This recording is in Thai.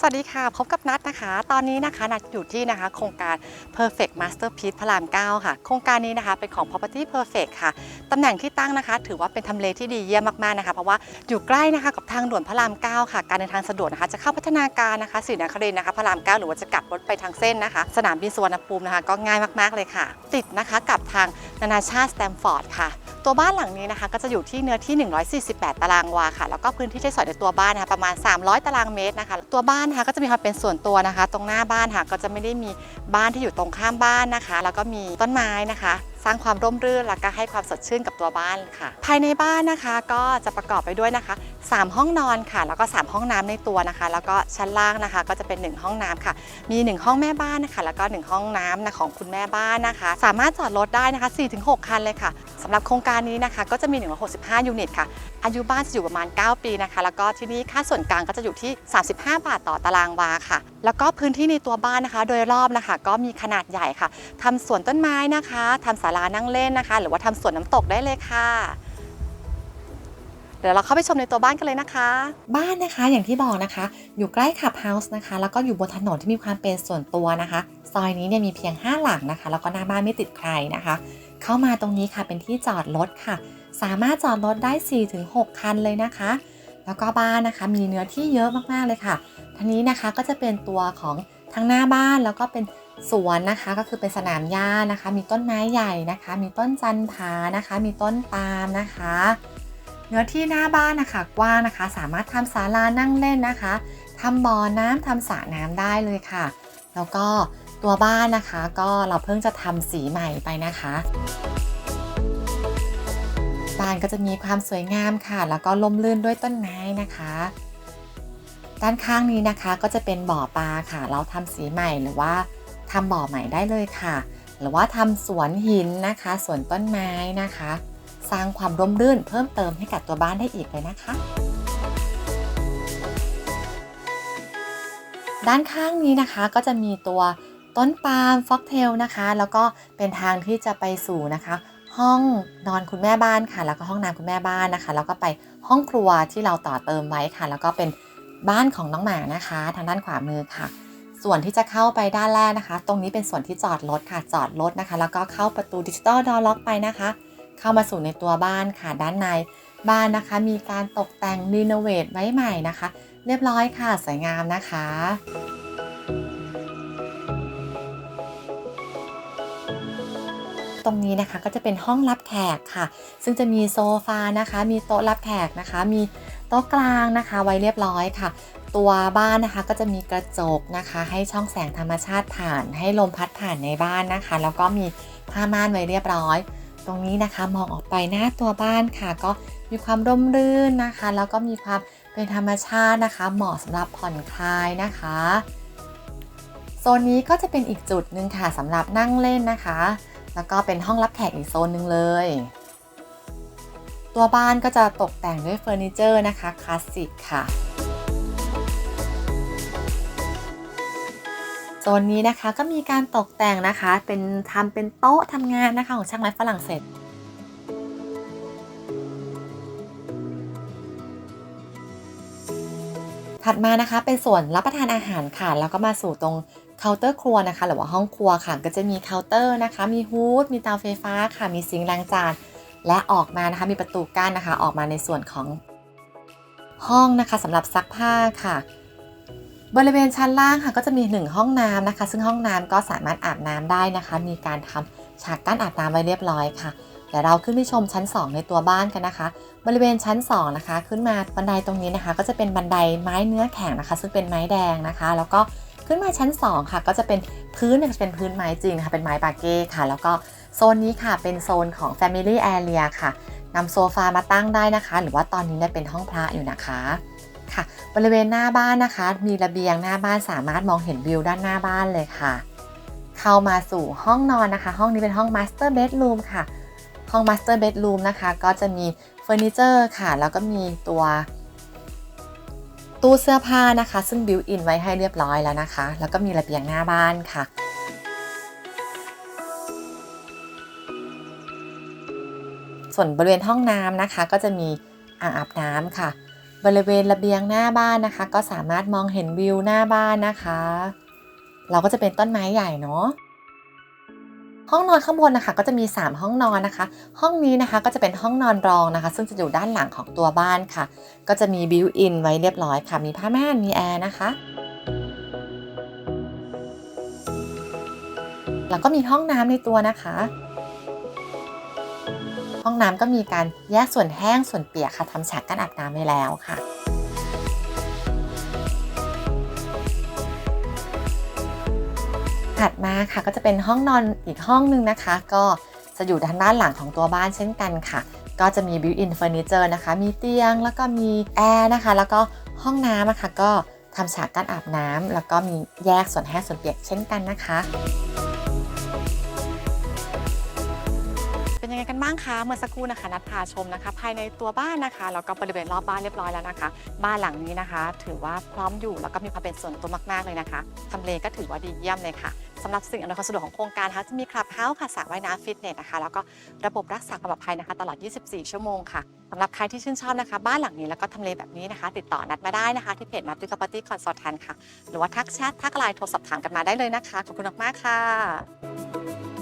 สวัสดีค่ะ พบกับนัดนะคะ ตอนนี้นะคะนัดอยู่ที่นะคะ โครงการ Perfect Masterpiece พระราม 9 ค่ะ โครงการนี้นะคะเป็นของ Property Perfect ค่ะตำแหน่งที่ตั้งนะคะ ถือว่าเป็นทำเลที่ดีเยี่ยมมากๆนะคะ เพราะว่าอยู่ใกล้นะคะกับทางด่วนพระราม 9 ค่ะ การเดินทางสะดวกนะคะ จะเข้าพัฒนาการนะคะศรีนครินนะคะพระราม 9 หรือว่าจะกลับรถไปทางเส้นนะคะ สนามบินสุวรรณภูมินะคะ ก็ง่ายมากๆเลยค่ะ ติดนะคะกับทางนานาชาติสแตมฟอร์ดค่ะตัวบ้านหลังนี้นะคะก็จะอยู่ที่เนื้อที่ 148 ตารางวาค่ะ แล้วก็พื้นที่ใช้สอยในตัวบ้านนะคะประมาณ 300 ตารางเมตรนะคะ ตัวบ้านนะคะก็จะมีความเป็นส่วนตัวนะคะ ตรงหน้าบ้านค่ะก็จะไม่ได้มีบ้านที่อยู่ตรงข้ามบ้านนะคะ แล้วก็มีต้นไม้นะคะ ร้างความร่มรื่นแล้วก็ให้ความสดชื่นกับตัวบ้านค่ะ ภายในบ้านนะคะก็จะประกอบไปด้วยนะคะ 3 ห้องนอนค่ะ แล้วก็ 3 ห้องน้ำในตัวนะคะ แล้วก็ชั้นล่างนะคะ ก็จะเป็น 1 ห้องน้ำค่ะ มี 1 ห้องแม่บ้านนะคะ แล้วก็ 1 ห้องน้ำนะของคุณแม่บ้านนะคะ สามารถจอดรถได้นะคะ 4-6 คันเลยค่ะสำหรับโครงการนี้นะคะ ก็จะมี 165 ยูนิตค่ะ อายุบ้านจะอยู่ประมาณ 9 ปีนะคะ แล้วก็ที่นี่ค่าส่วนกลางก็จะอยู่ที่ 35 บาทต่อตารางวาค่ะ แล้วก็พื้นที่ในตัวบ้านนะคะ โดยรอบนะคะ ก็มีขนาดใหญ่ค่ะทำสวนต้นไม้นะคะทำศาลานั่งเล่นนะคะ หรือว่าทำสวนน้ำตกได้เลยค่ะ เดี๋ยวเราเข้าไปชมในตัวบ้านกันเลยนะคะ บ้านนะคะอย่างที่บอกนะคะ อยู่ใกล้ขับเฮาส์นะคะ แล้วก็อยู่บนถนนที่มีความเป็นส่วนตัวนะคะ ซอยนี้เนี่ยมีเพียง 5 หลังนะคะ แล้วก็หน้าบ้านไม่ติดใครนะคะ เข้ามาตรงนี้ค่ะเป็นที่จอดรถค่ะ สามารถจอดรถได้ 4-6 คันเลยนะคะ แล้วก็บ้านนะคะมีเนื้อที่เยอะมากๆเลยค่ะทีนี้นะคะก็จะเป็นตัวของทั้งหน้าบ้านแล้วก็เป็น สวนนะคะก็คือเป็นสนามหญ้านะคะ มีต้นไม้ใหญ่นะคะ มีต้นจันทานะคะ มีต้นปาล์มนะคะ เนื้อที่หน้าบ้านนะคะกว้างนะคะ สามารถทำศาลานั่งเล่นนะคะทำบ่อน้ำทำสระน้ำได้เลยค่ะ แล้วก็ตัวบ้านนะคะก็เราเพิ่งจะทำสีใหม่ไปนะคะบ้านก็จะมีความสวยงามค่ะ แล้วก็ล่มลื่นด้วยต้นไม้นะคะ ด้านข้างนี้นะคะก็จะเป็นบ่อปลาค่ะ เราทำสีใหม่หรือว่า ทำบ่อใหม่ได้เลยค่ะ หรือว่าทำสวนหินนะคะสวนต้นไม้นะคะ สร้างความร่มรื่นเพิ่มเติมให้กับตัวบ้านได้อีกเลยนะคะ ด้านข้างนี้นะคะก็จะมีตัวต้นปาล์มฟ็อกเทลนะคะ แล้วก็เป็นทางที่จะไปสู่นะคะห้องนอนคุณแม่บ้านค่ะ แล้วก็ห้องน้ำคุณแม่บ้านนะคะ แล้วก็ไปห้องครัวที่เราต่อเติมไว้ค่ะ แล้วก็เป็นบ้านของน้องหมานะคะ ทางด้านขวามือค่ะ ส่วนที่จะเข้าไปด้านแรกนะคะ ตรงนี้เป็นส่วนที่จอดรถค่ะจอดรถนะคะ แล้วก็เข้าประตูดิจิตอลดอล็อกไปนะคะ เข้ามาสู่ในตัวบ้านค่ะด้านในบ้านนะคะ มีการตกแต่งรีโนเวทไว้ใหม่นะคะ เรียบร้อยค่ะสวยงามนะคะตรงนี้นะคะก็จะเป็นห้องรับแขกค่ะ ซึ่งจะมีโซฟานะคะ มีโต๊ะรับแขกนะคะ มีโต๊ะกลางนะคะ ไว้เรียบร้อยค่ะ ตัวบ้านนะคะก็จะมีกระจกนะคะ ให้ช่องแสงธรรมชาติผ่าน ให้ลมพัดผ่านในบ้านนะคะ แล้วก็มีผ้าม่านไว้เรียบร้อย ตรงนี้นะคะมองออกไปหน้าตัวบ้านค่ะ ก็มีความร่มรื่นนะคะ แล้วก็มีความเป็นธรรมชาตินะคะ เหมาะสำหรับผ่อนคลายนะคะโซนนี้ก็จะเป็นอีกจุดหนึ่งค่ะสำหรับนั่งเล่นนะคะ แล้วก็เป็นห้องรับแขกอีกโซนหนึ่งเลย ตัวบ้านก็จะตกแต่งด้วยเฟอร์นิเจอร์นะคะคลาสสิกค่ะ โซนนี้นะคะก็มีการตกแต่งนะคะ เป็นทำเป็นโต๊ะทำงานนะคะของช่างไม้ฝรั่งเศสถัดมานะคะเป็นส่วนรับประทานอาหารค่ะแล้วก็มาสู่ตรงเคาน์เตอร์ครัวนะคะ หรือว่าห้องครัวค่ะ ก็จะมีเคาน์เตอร์นะคะ มีฮูดมีเตาไฟฟ้าค่ะ มีซิงค์ล้างจาน และออกมานะคะมีประตูกั้นนะคะ ออกมาในส่วนของห้องนะคะสำหรับซักผ้าค่ะ บริเวณชั้นล่างค่ะก็จะมี 1 ห้องน้ำนะคะ ซึ่งห้องน้ำก็สามารถอาบน้ำได้นะคะ มีการทำฉากกั้นอาบน้ำไว้เรียบร้อยค่ะเดี๋ยวเราขึ้นไปชมชั้น 2 ในตัวบ้านกันนะคะ บริเวณชั้น 2 นะคะ ขึ้นมาบันไดตรงนี้นะคะ ก็จะเป็นบันไดไม้เนื้อแข็งนะคะ ซึ่งเป็นไม้แดงนะคะ แล้วก็ขึ้นมาชั้น 2 ค่ะ ก็จะเป็นพื้นเนี่ยจะเป็นพื้นไม้จริงนะคะเป็นไม้ปาเก้ค่ะ แล้วก็โซนนี้ค่ะเป็นโซนของ Family Area ค่ะนำโซฟามาตั้งได้นะคะ หรือว่าตอนนี้เนี่ยเป็นห้องพระอยู่นะคะ ค่ะ บริเวณหน้าบ้านนะคะ มีระเบียงหน้าบ้านสามารถมองเห็นวิวด้านหน้าบ้านเลยค่ะ เข้ามาสู่ห้องนอนนะคะ ห้องนี้เป็นห้อง Master Bedroom ค่ะ ห้อง Master Bedroom นะคะ ก็จะมีเฟอร์นิเจอร์ค่ะ แล้วก็มีตัวตู้เสื้อผ้านะคะ ซึ่งบิวอินไว้ให้เรียบร้อยแล้วนะคะ แล้วก็มีระเบียงหน้าบ้านค่ะส่วนบริเวณห้องน้ำนะคะ ก็จะมีอ่างอาบน้ำค่ะ บริเวณระเบียงหน้าบ้านนะคะ ก็สามารถมองเห็นวิวหน้าบ้านนะคะ เราก็จะเป็นต้นไม้ใหญ่เนาะห้องนอนข้างบนนะคะก็จะมี 3 ห้องนอนนะคะ ห้องนี้นะคะก็จะเป็นห้องนอนรองนะคะ ซึ่งจะอยู่ด้านหลังของตัวบ้านค่ะ ก็จะมีบิวอินไว้เรียบร้อยค่ะ มีผ้าม่านมีแอร์นะคะแล้วก็มีห้องน้ำในตัวนะคะ ห้องน้ำก็มีการแยกส่วนแห้งส่วนเปียกค่ะทำฉากกั้นอาบน้ำไว้แล้วค่ะถัดมาค่ะก็จะเป็นห้องนอนอีกห้องหนึ่งนะคะ ก็จะอยู่ด้านด้านหลังของตัวบ้านเช่นกันค่ะ ก็จะมี built-in furniture นะคะ มีเตียงแล้วก็มีแอร์นะคะ แล้วก็ห้องน้ำนะคะก็ทำฉากกั้นอาบน้ำแล้วก็มีแยกส่วนแห้งส่วนเปียกเช่นกันนะคะางคะเมื่อสักครู่นะคะนัดพาชมนะคะ ภายในตัวบ้านนะคะแล้วก็บริเวณรอบบ้านเรียบร้อยแล้วนะคะ บ้านหลังนี้นะคะ ถือว่าพร้อมอยู่แล้วก็มีความเป็นส่วนตัวมากๆเลยนะคะทำเลก็ถือว่าดีเยี่ยมเลยค่ะสำหรับสิ่งอำนวยความสะดวกของโครงการนะคะจะมีคลับเฮาส์ค่ะสระว่ายน้ำฟิตเนสนะคะแล้วก็ระบบรักษาความปลอดภัยนะคะ ตลอด 24 ชั่วโมงค่ะสำหรับใครที่ชื่นชอบนะคะ บ้านหลังนี้แล้วก็ทำเลแบบนี้นะคะ ติดต่อนัดมาได้นะคะ ที่เพจนัดติ Property Consultant ค่ะ หรือว่าทักแชททักไลน์โทรสอบถามกันมาได้เลยนะคะขอบคุณมากๆค่ะ